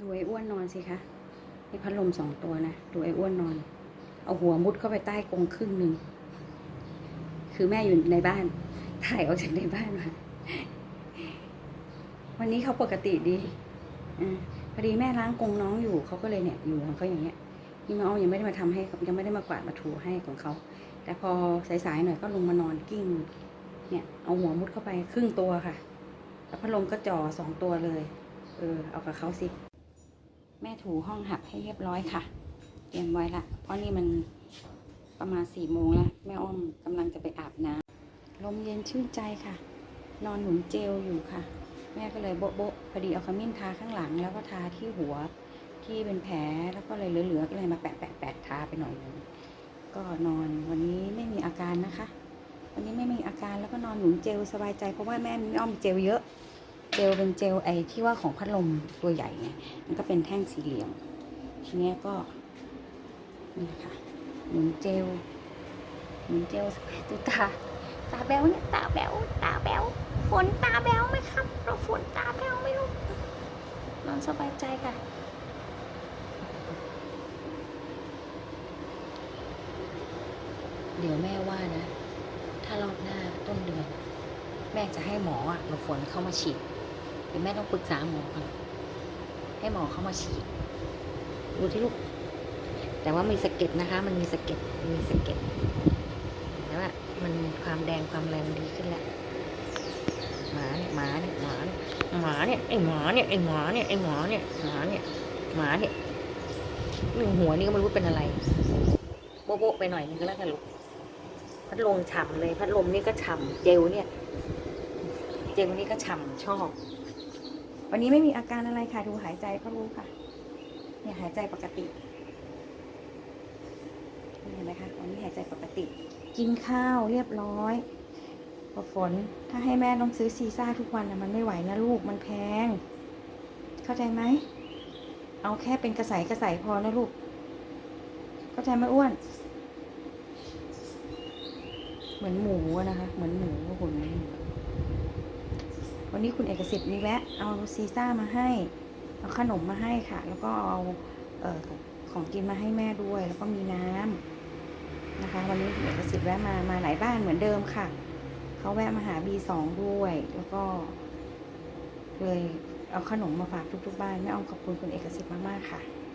ดูไอ้อ้วนนอนสิคะนี่พัดลมสองตัวนะ ดูไอ้อ้วนนอน เอาหัวมุดเข้าไปใต้กรงครึ่งหนึ่ง คือแม่อยู่ในบ้าน ถ่ายออกจากในบ้านมา วันนี้เขาปกติดีอาพอดีแม่ล้างกรงน้องอยู่ เขาก็เลยเนี่ย อยู่ของเขาอย่างเงี้ยนี่น้องยังไม่ได้มาทำให้ ยังไม่ได้มากวาดมาถูให้ของเขา แต่พอสายๆหน่อยก็ลงมานอนกิ้ง เนี่ย เอาหัวมุดเข้าไปครึ่งตัวค่ะ แล้วพัดลมก็จ่อสองตัวเลย เออ เอากับเขาสิ ม่ถูห้องหับให้เรียบร้อยค่ะ เตรียมไว้ละ เพราะนี่มันประมาณสี่โมงแล้ว แม่อ้อมกำลังจะไปอาบน้ำลมเย็นชื่นใจค่ะ นอนหนุนเจลอยู่ค่ะ แม่ก็เลยโบ๊ะโบ๊ะพอดีเอาขมิ้นทาข้างหลัง แล้วก็ทาที่หัวที่เป็นแผลแล้วก็เลยเหลือๆก็เลยมาแปะแปะแปะทาไปหน่อยนึงก็นอนวันนี้ไม่มีอาการนะคะ วันนี้ไม่มีอาการแล้วก็นอนหนุนเจลสบายใจเพราะว่าแม่ม่อ้อมเจลเยอะ เจลเป็นเจลไอที่ว่าของพัดลมตัวใหญ่ไงมันก็เป็นแท่งสี่เหลี่ยม ทีเนี้ยก็นี่ค่ะหนุนเจลหนุนเจลดูตาตาแบวเนี่ยตาแบวตาแบวฝนตาแบวไหมครับ เราฝนตาแบวไหม่รู้นอนสบายใจค่ะเดี๋ยวแม่ว่านะ ถ้ารอบหน้าต้นเดือน แม่จะให้หมออะหลบฝนเข้ามาฉีด ดี๋ยวแม่ต้องปรึกษาหมอก่อนให้หมอเข้ามาฉีดดูที่ลูก แต่ว่ามีสะเก็ดนะคะ มันมีสะเก็ดมีสะเก็ดแต่ว่ามันความแดงความแรงดีขึ้นแล้วหมาเนี่ยหมาเนี่ยหมาเนี่ยหมาเนี่ยไอหมาเนี่ยไอหมาเนี่ยไอหมาเนี่ยหมาเนี่ยหมาเนี่ยหนึ่งหัวนี่ก็ไม่รู้เป็นอะไรโบ๊ะไปหน่อยนึงก็แล้วกันลูกพัดลมฉ่ำเลย พัดลมนี่ก็ฉ่ำเจลเนี่ย เจลนี่ก็ฉ่ำชอบ วันนี้ไม่มีอาการอะไรค่ะ ดูหายใจก็รู้ค่ะ เนี่ยหายใจปกติเห็นไหมคะวันนี้หายใจปกติ กินข้าวเรียบร้อยพอฝน ถ้าให้แม่ต้องซื้อซีซ่าทุกวันนะมันไม่ไหวนะลูกมันแพง เข้าใจไหม เอาแค่เป็นกระใสกระใสพอนะลูก เข้าใจไหมอ้วน เหมือนหมูนะคะ เหมือนหมูหุ่นเหมือนหมู วันนี้คุณเอกสิทธิ์มีแวะ เอาซีซ่ามาให้ เอาขนมมาให้ค่ะ แล้วก็เอาเออของกินมาให้แม่ด้วย แล้วก็มีน้ำนะคะ วันนี้คุณเอกสิทธิ์แวะมา มาหลายบ้านเหมือนเดิมค่ะเขาแวะมาหาบีสองด้วย แล้วก็เลยเอาขนมมาฝากทุกๆบ้านแม่อ้อมขอบคุณคุณเอกสิทธิ์มากๆค่ะ